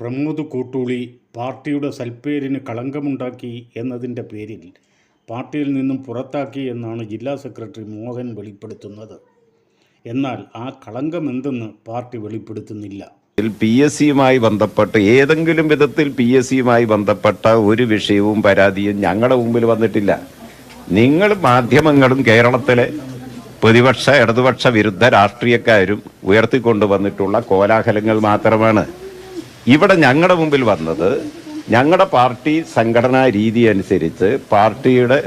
പ്രമോദ് കൂട്ടൂളി പാർട്ടിയുടെ സൽപ്പേരിന് കളങ്കമുണ്ടാക്കി എന്നതിന്റെ പേരിൽ പാർട്ടിയിൽ നിന്നും പുറത്താക്കി എന്നാണ് ജില്ലാ സെക്രട്ടറി മോഹൻ വെളിപ്പെടുത്തുന്നത്. എന്നാൽ ആ കളങ്കം എന്തെന്ന് പാർട്ടി വെളിപ്പെടുത്തുന്നില്ല. പി എസ് സിയുമായി ബന്ധപ്പെട്ട് ഏതെങ്കിലും വിധത്തിൽ പി എസ് സിയുമായി ബന്ധപ്പെട്ട ഒരു വിഷയവും പരാതിയും ഞങ്ങളുടെ മുമ്പിൽ വന്നിട്ടില്ല. നിങ്ങൾ മാധ്യമങ്ങളും കേരളത്തിലെ പ്രതിപക്ഷ ഇടതുപക്ഷ വിരുദ്ധ രാഷ്ട്രീയക്കാരും ഉയർത്തിക്കൊണ്ടുവന്നിട്ടുള്ള കോലാഹലങ്ങൾ മാത്രമാണ്. ഇവിടെ ഞങ്ങളുടെ മുമ്പിൽ വന്നത് ഞങ്ങളുടെ പാർട്ടി സംഘടനാ രീതി അനുസരിച്ച് പാർട്ടിയുടെ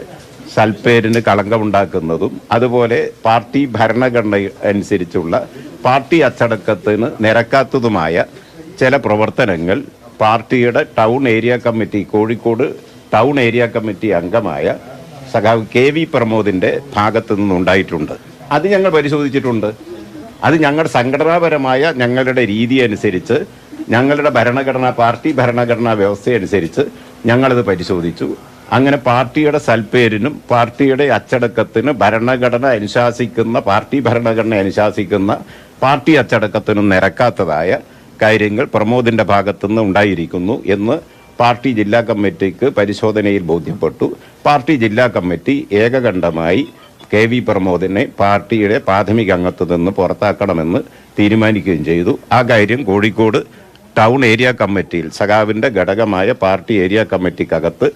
സൽപ്പേരിന് കളങ്കമുണ്ടാക്കുന്നതും അതുപോലെ പാർട്ടി ഭരണഘടന അനുസരിച്ചുള്ള പാർട്ടി അച്ചടക്കത്തിന് നിരക്കാത്തതുമായ ചില പ്രവർത്തനങ്ങൾ പാർട്ടിയുടെ town area committee Kozhikode town area committee അംഗമായ സഖാവ് കെ വി പ്രമോദിന്റെ ഭാഗത്തു നിന്നുണ്ടായിട്ടുണ്ട്. അത് ഞങ്ങൾ പരിശോധിച്ചിട്ടുണ്ട്. അത് ഞങ്ങളുടെ സംഘടനാപരമായ ഞങ്ങളുടെ രീതി അനുസരിച്ച് ഞങ്ങളുടെ ഭരണഘടനാ പാർട്ടി ഭരണഘടനാ വ്യവസ്ഥയനുസരിച്ച് ഞങ്ങളത് പരിശോധിച്ചു. അങ്ങനെ പാർട്ടിയുടെ സൽപ്പേരിനും പാർട്ടിയുടെ അച്ചടക്കത്തിന് ഭരണഘടന അനുശാസിക്കുന്ന പാർട്ടി ഭരണഘടന അനുശാസിക്കുന്ന പാർട്ടി അച്ചടക്കത്തിനും നിരക്കാത്തതായ കാര്യങ്ങൾ പ്രമോദിന്റെ ഭാഗത്തുനിന്ന് ഉണ്ടായിരിക്കുന്നു എന്ന് പാർട്ടി ജില്ലാ കമ്മിറ്റിക്ക് പരിശോധനയിൽ ബോധ്യപ്പെട്ടു. പാർട്ടി ജില്ലാ കമ്മിറ്റി ഏകകണ്ഠമായി കെ വി പ്രമോദിനെ പാർട്ടിയുടെ പ്രാഥമിക അംഗത്വത്തിൽ നിന്ന് പുറത്താക്കണമെന്ന് തീരുമാനിക്കുകയും ചെയ്തു. ആ കാര്യം കോഴിക്കോട് ടൗൺ ഏരിയ കമ്മിറ്റിയിൽ സഖാവിന്റെ ഘടകമായ പാർട്ടി ഏരിയ കമ്മിറ്റിക്കകത്ത്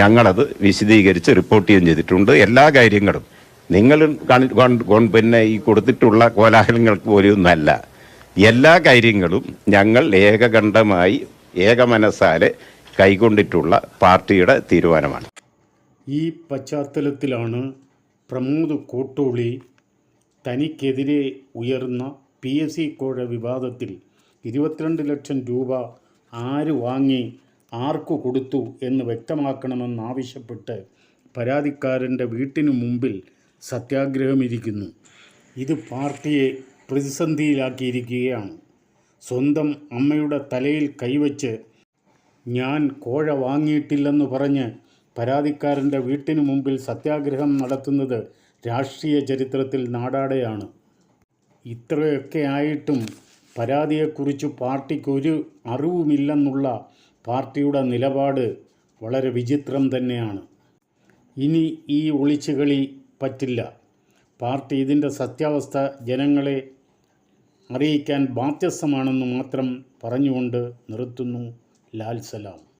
ഞങ്ങളത് വിശദീകരിച്ച് റിപ്പോർട്ട് ചെയ്യുകയും ചെയ്തിട്ടുണ്ട്. എല്ലാ കാര്യങ്ങളും നിങ്ങൾ പിന്നെ ഈ കൊടുത്തിട്ടുള്ള കോലാഹലങ്ങൾക്ക് പോലെയൊന്നല്ല എല്ലാ കാര്യങ്ങളും ഞങ്ങൾ ഏകകണ്ഠമായി ഏകമനസ്സാലെ കൈക്കൊണ്ടിട്ടുള്ള പാർട്ടിയുടെ തീരുമാനമാണ്. ഈ പശ്ചാത്തലത്തിലാണ് പ്രമോദ് കോട്ടോളി തനിക്കെതിരെ ഉയർന്ന പി എസ് സി കോഴ വിവാദത്തിൽ ഇരുപത്തിരണ്ട് ലക്ഷം രൂപ ആര് വാങ്ങി ആർക്കു കൊടുത്തു എന്ന് വ്യക്തമാക്കണമെന്നാവശ്യപ്പെട്ട് പരാതിക്കാരന്റെ വീട്ടിനു മുമ്പിൽ സത്യാഗ്രഹമിരിക്കുന്നു ഇത് പാർട്ടിയെ പ്രതിസന്ധിയിലാക്കിയിരിക്കുകയാണ്. സ്വന്തം അമ്മയുടെ തലയിൽ കൈവച്ച് ഞാൻ കോഴ വാങ്ങിയിട്ടില്ലെന്ന് പറഞ്ഞ് പരാതിക്കാരന്റെ വീട്ടിനു മുമ്പിൽ സത്യാഗ്രഹം നടത്തുന്നത് രാഷ്ട്രീയ ചരിത്രത്തിൽ നാടാടെയാണ്. ഇത്രയൊക്കെ ആയിട്ടും പരാതിയെക്കുറിച്ച് പാർട്ടിക്കൊരു അറിവുമില്ലെന്നുള്ള പാർട്ടിയുടെ നിലപാട് വളരെ വിചിത്രം തന്നെയാണ്. ഇനി ഈ ഒളിച്ചുകളി പറ്റില്ല. പാർട്ടി ഇതിന്റെ സത്യാവസ്ഥ ജനങ്ങളെ അറിയിക്കാൻ ബാധ്യസ്ഥമാണെന്ന് മാത്രം പറഞ്ഞുകൊണ്ട് നിർത്തുന്നു ലാൽ സലാം.